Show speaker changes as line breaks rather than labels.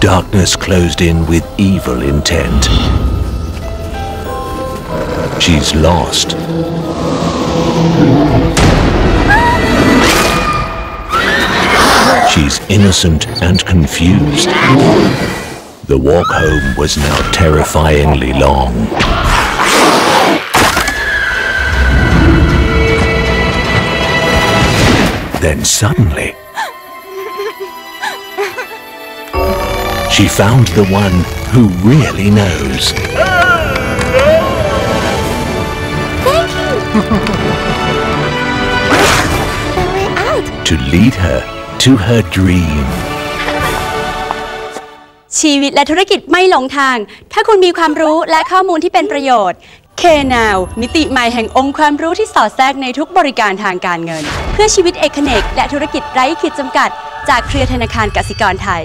Darkness closed in with evil intent. She's lost. She's innocent and confused. The walk home was now terrifyingly long. Then suddenly, she found the one who really knows. to lead her to her dream.
ชีวิตและธุรกิจไม่หลงทาง ถ้าคุณมีความรู้และข้อมูลที่เป็นประโยชน์ KNOW มิติใหม่แห่งองค์ความรู้ที่สอดแทรกในทุกบริการทางการเงิน เพื่อชีวิตเอกเนกและธุรกิจไร้ขีดจำกัด จากเครือธนาคารกสิกรไทย